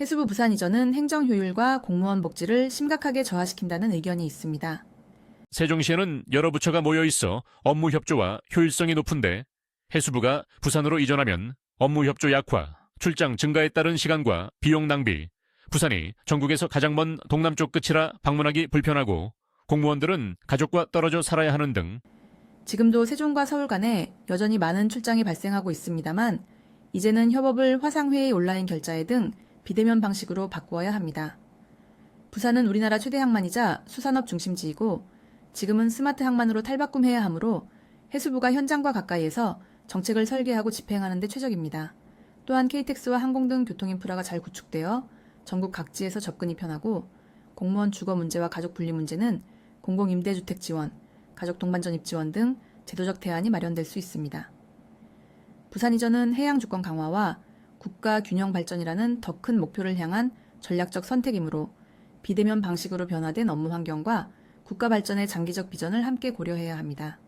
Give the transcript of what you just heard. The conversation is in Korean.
해수부 부산 이전은 행정 효율과 공무원 복지를 심각하게 저하시킨다는 의견이 있습니다. 세종시에는 여러 부처가 모여 있어 업무 협조와 효율성이 높은데 해수부가 부산으로 이전하면 업무 협조 약화, 출장 증가에 따른 시간과 비용 낭비, 부산이 전국에서 가장 먼 동남쪽 끝이라 방문하기 불편하고 공무원들은 가족과 떨어져 살아야 하는 등 지금도 세종과 서울 간에 여전히 많은 출장이 발생하고 있습니다만 이제는 협업을 화상회의 온라인 결자회 등 비대면 방식으로 바꾸어야 합니다. 부산은 우리나라 최대 항만이자 수산업 중심지이고 지금은 스마트 항만으로 탈바꿈해야 하므로 해수부가 현장과 가까이에서 정책을 설계하고 집행하는 데 최적입니다. 또한 KTX와 항공 등 교통 인프라가 잘 구축되어 전국 각지에서 접근이 편하고 공무원 주거 문제와 가족 분리 문제는 공공 임대주택 지원, 가족 동반 전입 지원 등 제도적 대안이 마련될 수 있습니다. 부산 이전은 해양 주권 강화와 국가 균형 발전이라는 더 큰 목표를 향한 전략적 선택이므로 비대면 방식으로 변화된 업무 환경과 국가 발전의 장기적 비전을 함께 고려해야 합니다.